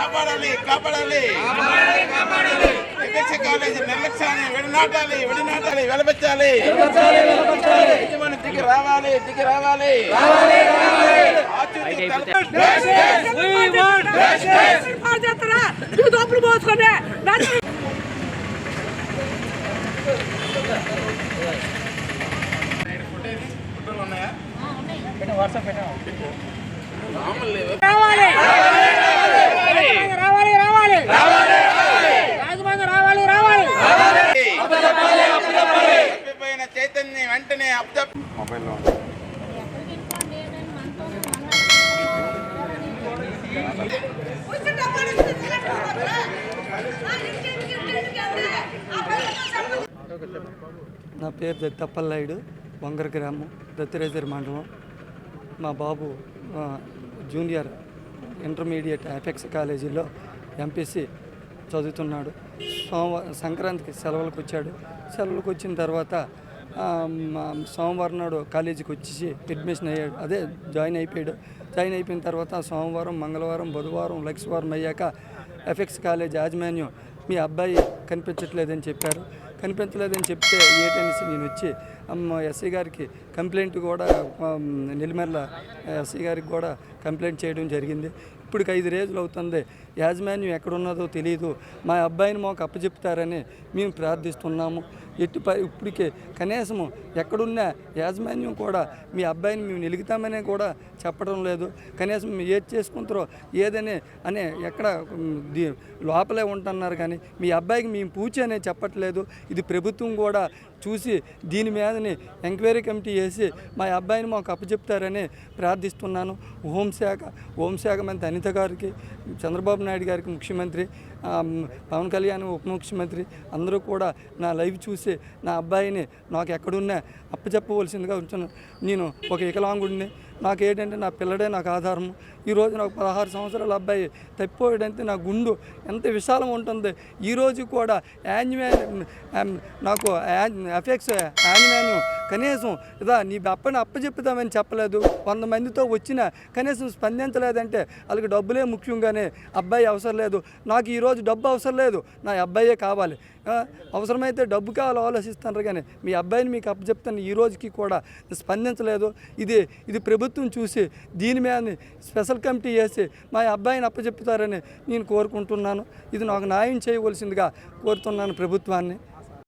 కాపాడాలి కాపాడాలి. విపక్ష కాలేజీ నిర్లక్ష్యాన్ని విడనాటాలి విడనాటాలి వెలపెచ్చాలి యజమాని దిగి రావాలి దిగి రావాలి. దోపులు పోసుకునే ఫోటోలు ఉన్నాయా? రావాలి రావాలి రావాలి రాజమండ్రి రావాలి రావాలి తప్పిపోయిన చైతన్యం వెంటనే అప్డప్ మొబైల్లో నా పేరు దత్తప్పల్లాయుడు వంగర గ్రామం దత్తిరేజర్ మండలం. మా బాబు జూనియర్ ఇంటర్మీడియట్ ఎఫెక్స్ కాలేజీలో ఎంపీసీ చదువుతున్నాడు. సోమవారం సంక్రాంతికి సెలవులకు వచ్చాడు సెలవులకు వచ్చిన తర్వాత సోమవారం నాడు కాలేజీకి వచ్చేసి అడ్మిషన్ అయ్యాడు. అదే జాయిన్ అయిపోయాడు. జాయిన్ అయిపోయిన తర్వాత సోమవారం మంగళవారం బుధవారం లక్షవారం అయ్యాక ఎఫెక్స్ కాలేజ్ యాజమాన్యం మీ అబ్బాయి కనిపించట్లేదని చెప్పారు. కనిపించలేదని చెప్తే ఏటనేసి నేను వచ్చి అమ్మ ఎస్సీ గారికి కంప్లైంట్ కూడా ఆమ్, ఎస్సీ గారికి కూడా కంప్లైంట్ చేయడం జరిగింది. ఇప్పటికి ఐదు రోజులు అవుతుంది. యాజమాన్యం ఎక్కడున్నదో తెలియదు మా అబ్బాయిని మాకు అప్పచెప్తారని మేము ప్రార్థిస్తున్నాము. ఎట్టి ఇప్పటికే కనీసము ఎక్కడున్నా యాజమాన్యం కూడా మీ అబ్బాయిని మేము నిలుగుతామని కూడా చెప్పడం లేదు. కనీసం ఏది చేసుకుంటారో ఏదని అనే ఎక్కడ లోపలే ఉంటున్నారు కానీ మీ అబ్బాయికి మేము పూచి అనే చెప్పట్లేదు. ఇది ప్రభుత్వం కూడా చూసి దీని మీదని ఎంక్వైరీ కమిటీ వేసి మా అబ్బాయిని మాకు అప్పచెప్తారని ప్రార్థిస్తున్నాను. హోంశాఖ హోంశాఖ మంత్రి అనిత గారికి చంద్రబాబు నాయుడు గారికి ముఖ్యమంత్రి పవన్ కళ్యాణ్ ఉప ముఖ్యమంత్రి అందరూ కూడా నా లైవ్ చూసి నా అబ్బాయిని నాకు ఎక్కడున్నా అప్పచెప్పవలసిందిగా ఉంచున్నాను నేను ఒక వికలాంగుడిని నాకు ఏంటంటే నా పిల్లడే నాకు ఆధారం. ఈరోజు నాకు పదహారు సంవత్సరాల అబ్బాయి తప్పిపోయాడంటే నా గుండు. ఎంత విశాలం ఉంటుంది. ఈరోజు కూడా యాన్యుమాన్ నాకు ఎఫెక్స్ యాన్యుమాన్యం కనీసం ఇదా నీ అప్పని అప్పచెప్పుదామని చెప్పలేదు. వంద మందితో వచ్చినా కనీసం స్పందించలేదంటే వాళ్ళకి డబ్బులే ముఖ్యంగానే అబ్బాయి అవసరం లేదు. నాకు ఈరోజు డబ్బు అవసరం లేదు. నా అబ్బాయే కావాలి. అవసరమైతే డబ్బు కావాలి ఆలోచిస్తున్నారు కానీ మీ అబ్బాయిని మీకు అప్పచెప్తాను ఈ రోజుకి కూడా స్పందించలేదు. ఇది ఇది ప్రభుత్వం ప్రభుత్వం చూసి దీని మీద స్పెషల్ కమిటీ వేసి మా అబ్బాయిని అప్పచెప్తారని నేను కోరుకుంటున్నాను. ఇది నాకు న్యాయం చేయవలసిందిగా కోరుతున్నాను ప్రభుత్వాన్ని.